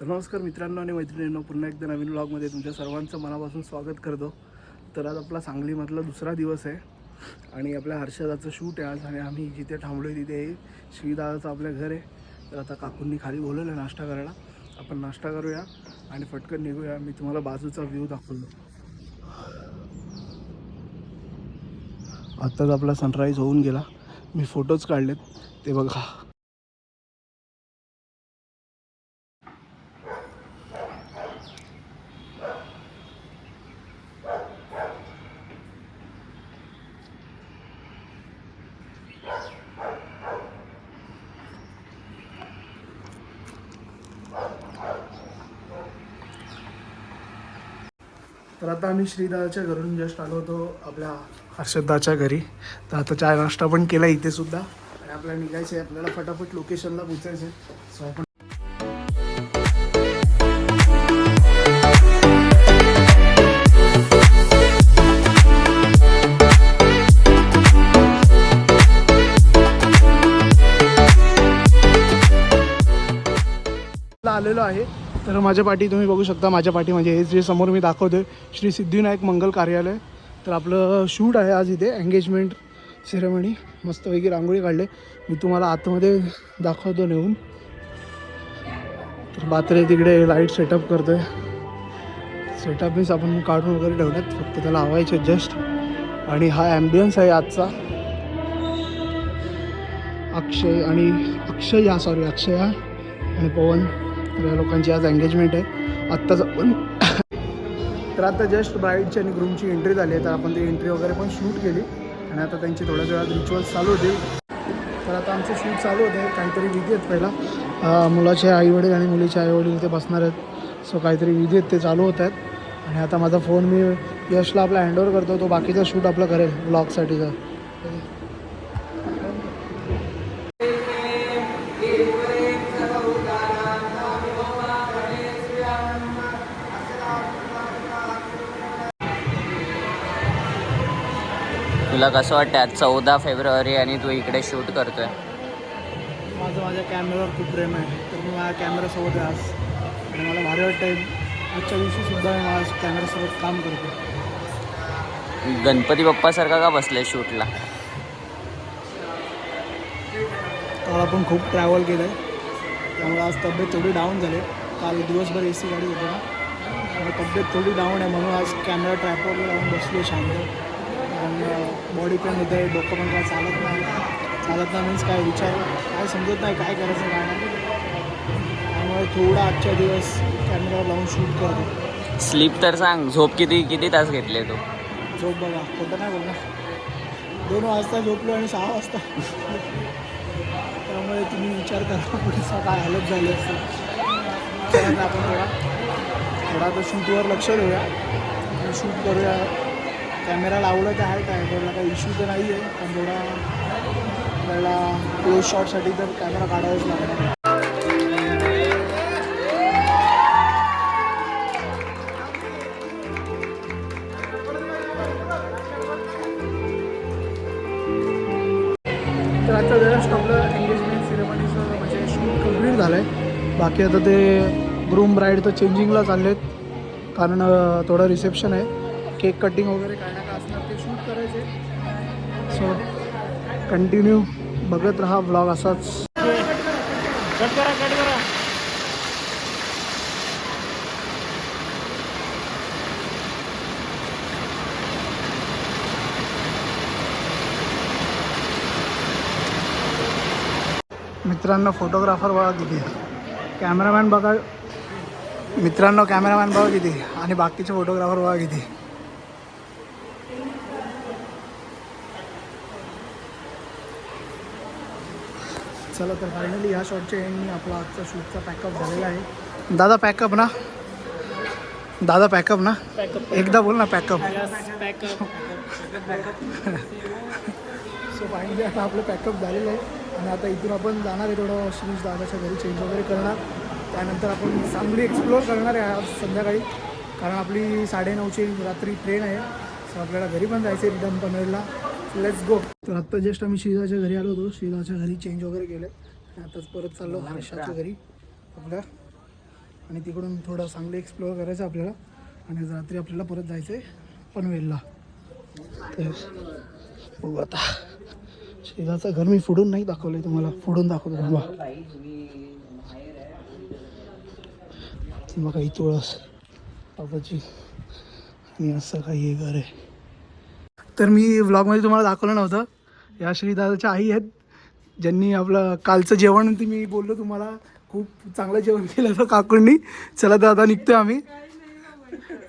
तर नमस्कार मित्रांनो आणि मैत्रिणींनो पुन्हा एकदा नवीन ब्लॉगमध्ये तुमच्या सर्वांचं मनापासून स्वागत करतो. तर आज आपला सांगलीमधला दुसरा दिवस आहे आणि आपल्या हर्षदाचं शूट आहे आज आणि आम्ही जिथे थांबलो आहे तिथे श्रीदादाचं आपलं घर आहे. तर आता काकूंनी खाली बोलवलं आहे नाश्ता करायला. आपण नाश्ता करूया आणि पटकन निघूया. मी तुम्हाला बाजूचा व्ह्यू दाखवलो आत्ताच आपला सनराईज होऊन गेला. मी फोटोज काढलेत. ते बघा. आता आम्ही श्रीदाच्या घरून जस्ट आलो होतो आपल्या हर्षदाच्या घरी. तर आता चाय नाश्ता पण केला इथे सुद्धा. आणि आपल्याला निघायचं आहे आपल्याला फटाफट लोकेशनला पोचायचं आहे सो आपण आलेलो आहे. तर माझ्या पाठी तुम्ही बघू शकता माझ्या पाठी म्हणजे हे जे समोर मी दाखवतोय श्री सिद्धिविनायक मंगल कार्यालय. तर आपलं शूट आहे आज इथे एंगेजमेंट सेरेमनी मस्तपैकी रांगोळी काढले. मी तुम्हाला आतमध्ये दाखवतो नेऊन. तर बातरे तिकडे लाइट सेटअप करतोय. सेटअप मीन्स आपण काढून वगैरे ठेवल्यात फक्त त्याला हवायचे जस्ट आणि हा ॲम्बियन्स आहे आजचा. अक्षय आणि अक्षय हा सॉरी अक्षय आणि पवन. या लोकांची आज एंगेजमेंट आहे. आत्ताच आपण तर आता जस्ट ब्राईडची आणि ग्रूमची एंट्री झाली आहे तर आपण ती एंट्री वगैरे पण शूट केली. आणि आता त्यांची थोड्या वेळात रिच्युअल्स चालू होते तर आता आमचं शूट चालू होते काहीतरी विधी आहेत पहिला. मुलाचे आईवडील आणि मुलीचे आईवडील इथे बसणार आहेत. सो काहीतरी विधी आहेत ते चालू होत आहेत. आणि आता माझा फोन मी यशला आपला हँडओव्हर करतो तो बाकीचा शूट आपला करेल ब्लॉगसाठीचा तुला कसं वाटतं आज चौदा फेब्रुवारी आणि तू इकडे शूट करतोय. माझं माझ्या कॅमेऱ्यावर खूप प्रेम आहे. तर मी माझ्या कॅमेऱ्यासोबत आहे आज. आणि मला भारी वाटतं आजच्या दिवशीसुद्धा मी माझ्या कॅमेऱ्यासोबत काम करतो गणपती बाप्पासारखा का बसलाय शूटला काल आपण खूप ट्रॅव्हल केलं आहे त्यामुळे आज तब्येत थोडी डाऊन झाली. काल दिवसभर ए सी गाडी होती ना. तब्येत थोडी डाऊन आहे. म्हणून आज कॅमेरा ट्रॅपवर लावून बसलो शांत. कारण बॉडी पेन होतं डोकं पण काय चालत नाही. चालत नाही मीन्स काय विचार काय समजत नाही काय करायचं काय नाही त्यामुळे थोडा आजच्या दिवस कॅमेरावर लावून शूट करतो. स्लीप तर सांग झोप किती किती तास घेतले तू? झोप बघा खोटं नाही बोलणार. दोन वाजता झोपलो आणि सहा वाजता. त्यामुळे तुम्ही विचार करा पुढचा काय हालत झाली असेल. त्यानंतर आपण थोडा थोडा तर शूटवर लक्ष देऊया. शूट करूया. कॅमेरा लावलं तर आहे काय? थोडा काही इश्यू तर नाही आहे पण थोडा आपल्याला क्लोज शॉटसाठी तर कॅमेरा काढावाच लागणार तर आता जस्ट आपलं एंगेजमेंट सिरेमनीचं म्हणजे शूट कंप्लीट झालं आहे बाकी आता ते ग्रूम ब्राईड तर चेंजिंगला चालले आहेत कारण थोडं रिसेप्शन आहे. केक कटिंग वगैरे काय असणार ते शूट करायचे. सो कंटिन्यू बघत राहा ब्लॉग असाच. कट करा कट करा. मित्रांनो फोटोग्राफर बघा किती. कॅमेरामॅन बघा. मित्रांनो कॅमेरामॅन बघा किती. आणि बाकीचे फोटोग्राफर बघा किती. चला तर फायनली ह्या शॉटच्या एंडनी आपला आजचा शूटचा पॅकअप झालेला आहे. दादा पॅकअप ना. दादा पॅकअप ना. एकदा बोल ना पॅकअप सो फायनली आता आपलं पॅकअप झालेलं आहे. आणि आता इथून आपण जाणार आहे थोडं श्रीश दादाच्या घरी चेंज वगैरे करणार. त्यानंतर आपण सांगली एक्सप्लोअर करणार आहे आज संध्याकाळी. कारण आपली साडेनऊची रात्री ट्रेन आहे. सो आपल्याला घरी पण जायचं आहे रिटर्न पनवेलला. लेट्स गो तर आत्ता जस्ट आम्ही श्रीदाच्या घरी आलो होतो. श्रीदाच्या घरी चेंज वगैरे केले. आणि आताच परत चाललो हर्षाच्या घरी आपल्या. आणि तिकडून थोडं चांगलं एक्सप्लोअर करायचं आपल्याला. आणि रात्री आपल्याला परत जायचं आहे पनवेलला. तर बघू आता. शेजारचं घर मी फुडून नाही दाखवलं आहे तुम्हाला. फुडून दाखवतो थांबा. ती बघा ही तुळस बाबाची आणि असं काही हे घर आहे. तर मी व्लॉगमध्ये तुम्हाला दाखवलं नव्हतं. या श्रीदादाच्या आई आहेत ज्यांनी आपलं कालचं जेवण ते मी बोललो तुम्हाला खूप चांगलं जेवण केलं होतं काकूंनी. चला तर आता निघतो आम्ही.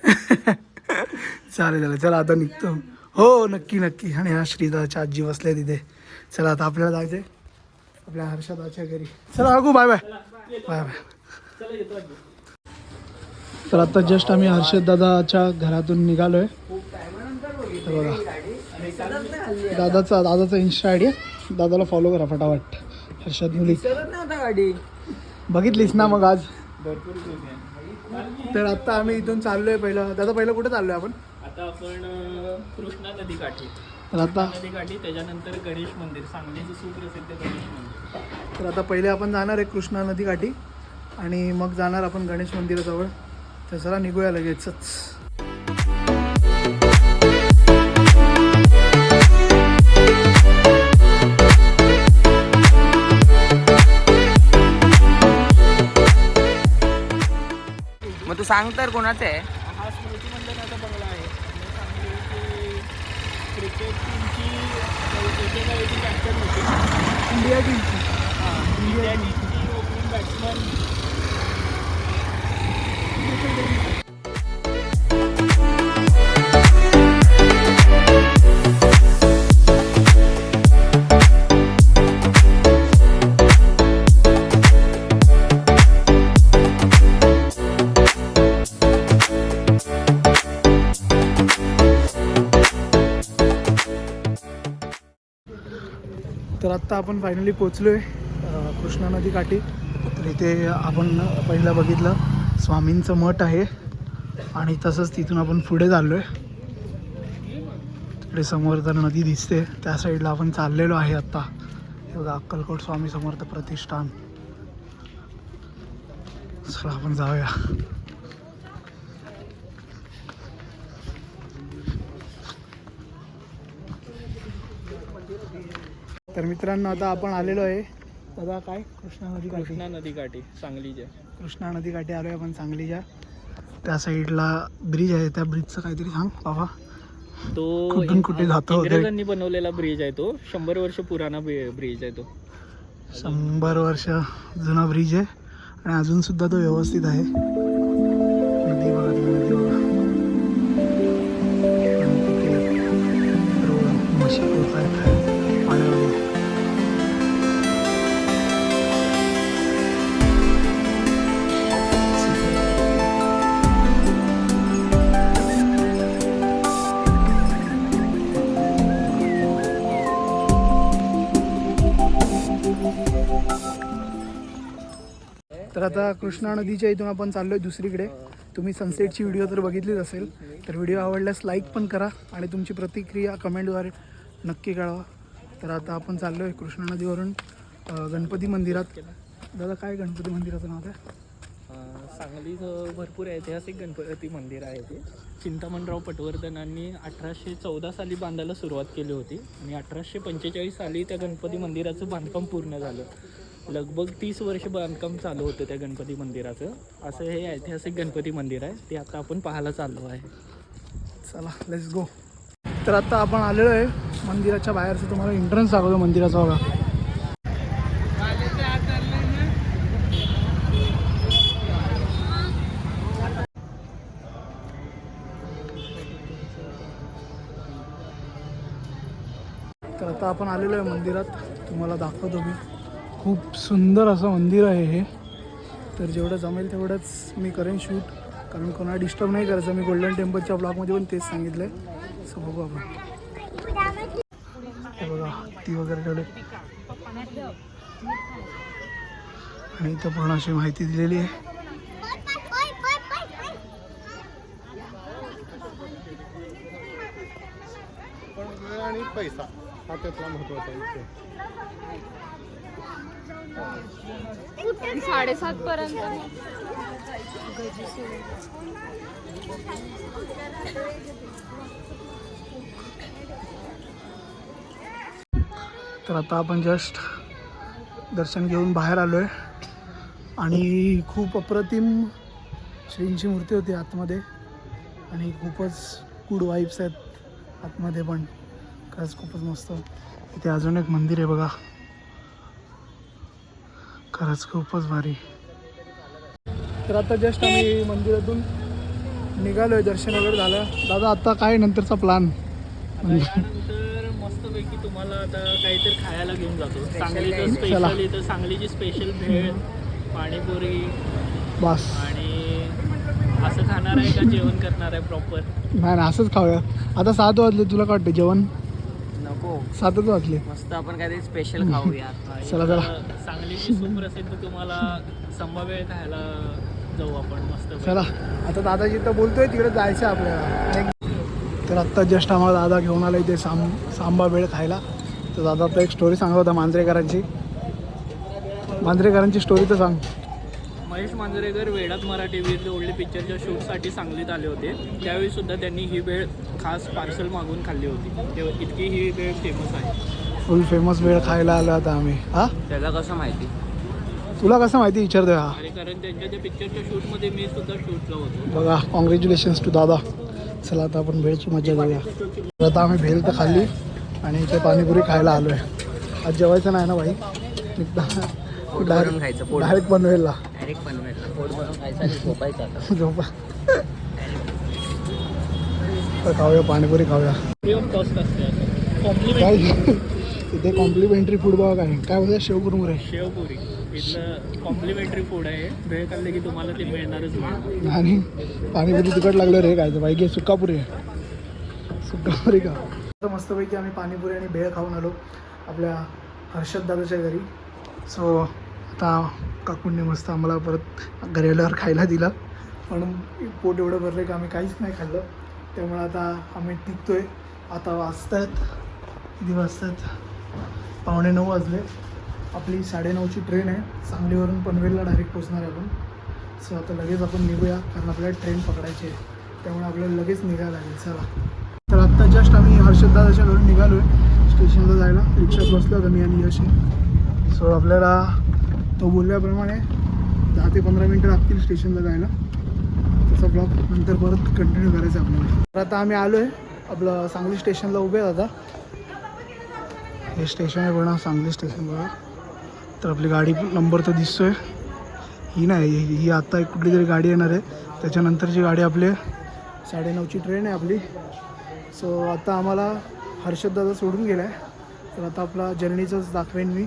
चालेल चालेल चला आता निघतो. हो नक्की नक्की. आणि ह्या श्रीदादाच्या आजी बसल्या तिथे चला आता आपल्याला जायचं आहे आपल्या हर्षदाच्या घरी. चला अगू बाय बाय बाय बाय तर आता जस्ट आम्ही हर्षद दादाच्या घरातून निघालो आहे बघा. दादाचा दादाचा इन्स्टा आयडी आहे. दादाला फॉलो करा फटाफट. हर्षद मुली. गाडी बघितलीस ना मग आज? तर आता आम्ही इथून चाललोय पहिलं. दादा पहिलं कुठे चाललोय आपण? आता आपण कृष्णा नदी काठी. तर आता नदी काठी त्याच्यानंतर गणेश मंदिर. सांगलीचं सुप्रसिद्ध गणेश मंदिर. तर आता पहिले आपण जाणार आहे कृष्णा नदी काठी आणि मग जाणार आपण गणेश मंदिराजवळ. तर चला निघूया लगेचच. सांग तर कोणाचं आहे? हा स्मृती मंडळाचा बंगला आहे. आणि सांगलीची क्रिकेट टीमची एकेकाळी कॅप्टन होती. इंडिया टीमची इंडिया टीमची ओपनिंग बॅट्समन तर आत्ता आपण फायनली पोचलो आहे कृष्णा नदी काठी. तर इथे आपण पहिलं बघितलं स्वामींचं मठ आहे आणि तसंच तिथून आपण पुढे चाललो आहे तिकडे समोर तर नदी दिसते त्या साईडला आपण चाललेलो आहे आत्ता हे बघा अक्कलकोट स्वामी समर्थ प्रतिष्ठान. चला आपण जाऊया. तर मित्रांनो आता आपण आलेलो आहे. दादा काय? कृष्णा नदी काठी. कृष्णा नदी काठी सांगलीच्या. कृष्णा नदी काठी आलो आहे आपण सांगलीच्या. त्या साईडला ब्रिज आहे. त्या ब्रिजचं काहीतरी सांग बाबा. तो कुठून कुठे जातो. इंग्रजांनी बनवलेला ब्रिज आहे तो. शंभर वर्ष पुराणा ब्रिज आहे तो. शंभर वर्ष जुना ब्रिज आहे. आणि अजून सुद्धा तो व्यवस्थित आहे. तर आता कृष्णा नदीच्या इथून आपण चाललो आहे दुसरीकडे. तुम्ही सनसेटची व्हिडिओ तर बघितलीच असेल. तर व्हिडिओ आवडल्यास लाईक पण करा आणि तुमची प्रतिक्रिया कमेंटद्वारे नक्की कळवा. तर आता आपण चाललो आहे कृष्णा नदीवरून गणपती मंदिरात. दादा काय गणपती मंदिराचं नाव आहे अं, सांगलीत भरपूर ऐतिहासिक गणपती मंदिर आहे ते. चिंतामणराव पटवर्धनांनी अठराशे चौदा साली बांधायला सुरुवात केली होती. आणि अठराशे पंचेचाळीस साली त्या गणपती मंदिराचं बांधकाम पूर्ण झालं. लगभग तीस वर्ष बांधकाम चालू होतं त्या गणपती मंदिराचं. असं हे ऐतिहासिक गणपती मंदिर आहे. ते आता आपण पाहायला चाललो आहे. चला लेट्स गो तर आता आपण आलेलो आहे मंदिराच्या बाहेरचं. तुम्हाला एंट्रन्स दाखवतो मंदिराचा बघा. तर आता आपण आलेलो आहे मंदिरात. तुम्हाला दाखवतो मी. खूप सुंदर असं मंदिर आहे हे. तर जेवढं जमेल तेवढंच मी करेन शूट. कारण कोणाला डिस्टर्ब नाही करायचं. मी गोल्डन टेम्पलच्या ब्लॉगमध्ये पण तेच सांगितलं आहे सो बघू आपण. हे बघा ती वगैरे ठेवले आणि इथं पण अशी माहिती दिलेली आहे. पैसा. हा त्यातला महत्त्वाचा विषय. साडेसात पर्यंत तर आता आपण जस्ट दर्शन घेऊन बाहेर आलो आहे आणि खूप अप्रतिम श्रींची मूर्ती होती आतमध्ये. आणि खूपच गुड वाईब्स आहेत आतमध्ये पण. खरंच खूपच मस्त. इथे अजून एक मंदिर आहे बघा. खरंच खूपच भारी. तर आता जस्ट आम्ही मंदिरातून निघालो आहे दर्शन वगैरे झालं. दादा आता काय नंतरचा प्लॅन मस्तपैकी तुम्हाला आता काहीतरी खायला घेऊन जातो. सांगलीचं. स्पेशल इथं सांगलीची स्पेशल भेळ पाणीपुरी बस. आणि असं खाणार आहे का जेवण करणार आहे प्रॉपर नाही ना असंच खाऊया. आता सात वाजले तुला काय वाटतं जेवण? नको. सातच वाजले. मस्त आपण काहीतरी स्पेशल खाऊया चला चला. सांगलीची सुप्रसिद्ध तुम्हाला संभाव्य खायला जाऊ आपण. मस्त चला. आता दादाजी तर बोलतोय तिकडे जायचं आहे आपल्याला. तर आत्ता जस्ट आम्हाला दादा घेऊन आला इथे साम सांबा वेळ खायला. तर दादा आता एक स्टोरी सांगत होता मांजरेकरांची. मांजरेकरांची स्टोरी तर सांग. महेश मांजरेकर वेडात मराठी वीर ओल्डे पिक्चरच्या शूटसाठी सांगलीत आले होते. त्यावेळी सुद्धा त्यांनी ही वेळ खास पार्सल मागून खाल्ली होती. तेव्हा इतकी ही वेळ फेमस आहे. फुल फेमस वेळ खायला आलो आता आम्ही. हा? त्याला कसं माहिती? तुला कसं माहिती? विचारतोय हा. आणि कारण त्यांच्या त्या पिक्चरच्या शूटमध्ये मी सुद्धा शूटला होतो. बघा कॉंग्रॅच्युलेशन्स टू दादा. चला आता आपण भेळची मजा घेऊया. तर आता आम्ही भेल तर खाल्ली आणि इथे पाणीपुरी खायला आलो आहे आज जेवायचं नाही ना भाई? पोट भरून खायचं डायरेक्ट पनवेलला डायरेक्ट बनवायचं. पोट भरून खायचं आणि झोपायचं आता. झोपा. तर खाऊया पाणीपुरी खाऊया. फ्री ऑफ कॉस्ट असते कॉम्प्लिमेंट इथे कॉम्प्लिमेंटरी फूड बघा काय. काय बोलतात शेवकुरमुरे शेवपुरी. इथलं कॉम्प्लिमेंटरी फूड आहे. भेळ खाल्ले की तुम्हाला ते मिळणारच मिळणार. आणि पाणीपुरी तिकट लागलं रे काय? बाई घे सुक्कापुरी. सुक्कापुरी का तर मस्तपैकी आम्ही पाणीपुरी आणि भेळ खाऊन आलो आपल्या हर्षद दादाच्या घरी. सो आता काकूंनी मस्त आम्हाला परत घरी आल्यावर खायला दिला. पण पोट एवढं भरलं की आम्ही काहीच नाही खाल्लं. त्यामुळे आता आम्ही टिकतोय आता वाजतायत. किती वाजतात पावणे नऊ वाजले. आपली साडेनऊची ट्रेन आहे. सांगलीवरून पनवेलला डायरेक्ट पोचणार आहे आपण. सो आता लगेच आपण निघूया. कारण आपल्याला ट्रेन पकडायची आहे. त्यामुळे आपल्याला लगेच निघायला लागेल. चला. तर आत्ता जस्ट आम्ही हर्षददादाच्या घरून निघालो आहे स्टेशनला जायला. रिक्षात बसलो होतो मी आणि यशी. सो आपल्याला तो बोलल्याप्रमाणे दहा ते पंधरा मिनटं लागतील स्टेशनला जायला. त्याचा ब्लॉग नंतर परत कंटिन्यू करायचा आहे आपल्याला. तर आता आम्ही आलो आहे आपलं सांगली स्टेशनला उभे आहे आता हे स्टेशन आहे बघा सांगली स्टेशन बघा. तर आपली गाडी नंबर तर दिसतोय. ही नाही ही ही आत्ता एक कुठली तरी गाडी येणार आहे. त्याच्यानंतरची गाडी आपली साडेनऊची ट्रेन आहे आपली. सो आता आम्हाला हर्षददादा सोडून गेला आहे तर आता आपला जर्नीचंच दाखवेन मी.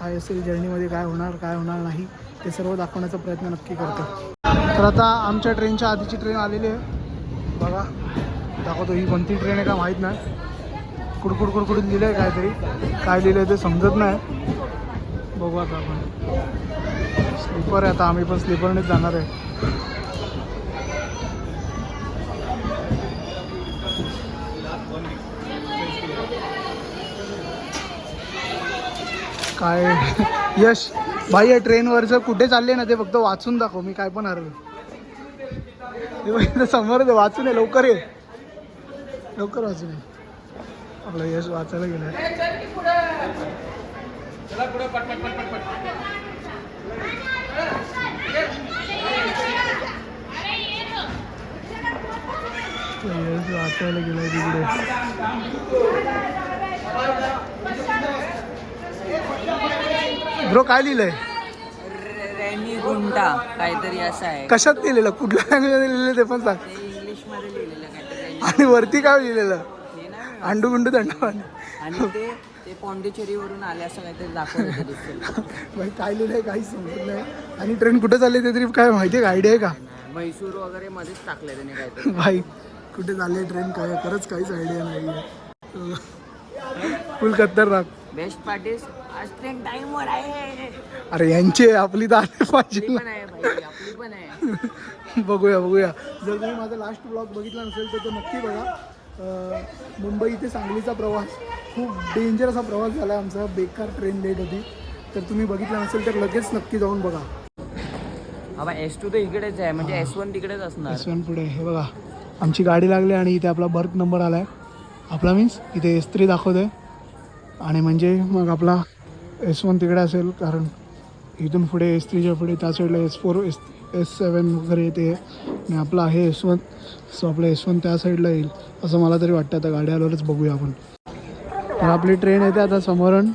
काय असेल जर्नीमध्ये काय होणार काय होणार नाही ते सर्व दाखवण्याचा प्रयत्न नक्की करतो. तर आता आमच्या ट्रेनच्या आधीची ट्रेन आलेली आहे. बघा दाखवतो ही कोणती ट्रेन आहे का माहीत नाही. कुडकुड कुडकुड लिहिलं आहे काहीतरी. काय लिहिलं आहे ते समजत नाही. बघू आता आपण. स्लीपर आहे आता आम्ही पण स्लीपरनेच जाणार आहे. काय? यश भाई या ट्रेनवरचं कुठे चालले ना ते फक्त वाचून दाखव मी काय पण हरलो हे समोर आहे, वाचून आहे लवकर ये. लवकर वाचून ये. आपलं यश वाचायला गेलं यश वाचायला गेलाय तिकडे. ब्रो काय लिहिलंय? रेनी गुंटा काहीतरी असं आहे. कशात लिहिलेलं? कुठल्या लँग्वेजमध्ये लिहिलेलं ते पण सांग. इंग्लिशमध्ये लिहिलेलं काहीतरी आणि वरती काय लिहिलेलं? हे नाही अंडू गुंडू दंडवान आणि ते ते पॉंडिचेरीवरून आले असं काहीतरी दाखवलं होतं भाई काय लिहिलंय काहीच समजत नाही. आणि ट्रेन कुठे चालली ते तरी काय माहिती आहे का आयडिया आहे का? म्हैसूर वगैरे मध्येच टाकले त्याने काहीतरी. भाई कुठे चालली ट्रेन काय? खरंच काहीच आयडिया नाही फुल खतरनाक बेस्ट पार्टीज आज ट्रेन टाइमवर आहे. अरे यांची आपली तर आली पाहिजे आपली पण आहे भाई आपली पण आहे. बघूया बघूया. जर तुम्ही माझा लास्ट ब्लॉग बघितला नसेल तर तो नक्की बघा. अं, मुंबई ते सांगलीचा प्रवास खूप डेंजर असा प्रवास झाला आमचा. बेकार ट्रेन लेट होती. तर तुम्ही बघितला नसेल तर लगेच नक्की जाऊन बघा. बाबा एस टू तर इकडेच आहे म्हणजे एस वन तिकडेच असणार. एस वन पुढे हे बघा आमची गाडी लागली आणि इथे आपला बर्थ नंबर आला आहे आपला मीन्स इथे एस थ्री दाखवतोय. आणि म्हणजे मग आपला एस वन तिकडे असेल कारण इथून पुढे एस थ्रीच्या पुढे त्या साईडला S four S S seven वगैरे येते. आणि आपला आहे एस वन सो आपलं एस वन त्या साईडला येईल असं मला तरी वाटतं. आता गाडी आल्यावरच बघूया आपण. तर आपली ट्रेन येते आता समोरून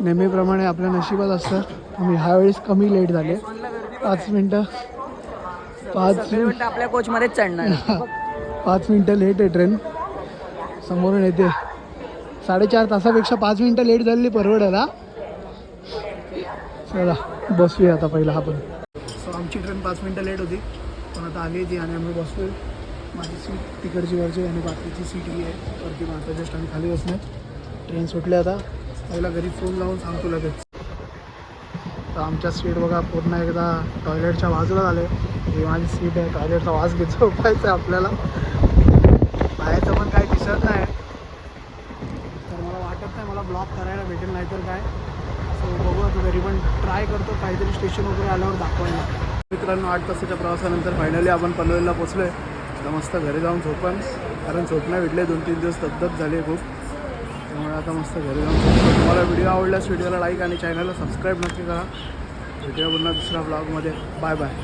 नेहमीप्रमाणे आपल्या नशिबात असतं. आम्ही ह्यावेळेस कमी लेट झाले. पाच मिनटं पाच वाटतं आपल्या कोच मध्येच चढणार. पाच मिनटं लेट आहे ट्रेन समोरून येते. साडेचार तासापेक्षा पाच मिनटं लेट झालेली परवडेल चला बसूया आता पहिला आपण. सो आमची ट्रेन पाच मिनटं लेट होती. पण आता आली ती आणि आम्ही बसलो माझी सीट तिकडची वरची आणि बाकीची सीट ही आहे. वरती मग जस्ट आम्ही खाली बसणार ट्रेन सुटली आता. पहिला घरी फोन लावून सांगतो लगेच. तर आमच्या सीट बघा पूर्ण एकदा टॉयलेटच्या बाजूला आले ही माझी सीट आहे. टॉयलेटचा वास घेत. झोपायचं आहे आपल्याला. बाहेरचं पण काही दिसत नाही. नाही मला ब्लॉक करायला भेटेल नाही तर काय? सो बघू आता तरी पण ट्राय करतो काहीतरी स्टेशन वगैरे आल्यावर दाखवायला. मित्रांनो आठ तासाच्या प्रवासानंतर फायनली आपण पनवेलला पोचलो आहे आता मस्त घरी जाऊन झोपण कारण झोपण्या नाही भेटले दोन तीन दिवस दगदग झाली खूप. त्यामुळे आता मस्त घरी जाऊन झोपतो तुम्हाला व्हिडिओ आवडल्यास व्हिडिओला लाईक आणि चॅनलला सबस्क्राईब नक्की करा. भेटूया पुन्हा दुसऱ्या ब्लॉगमध्ये बाय बाय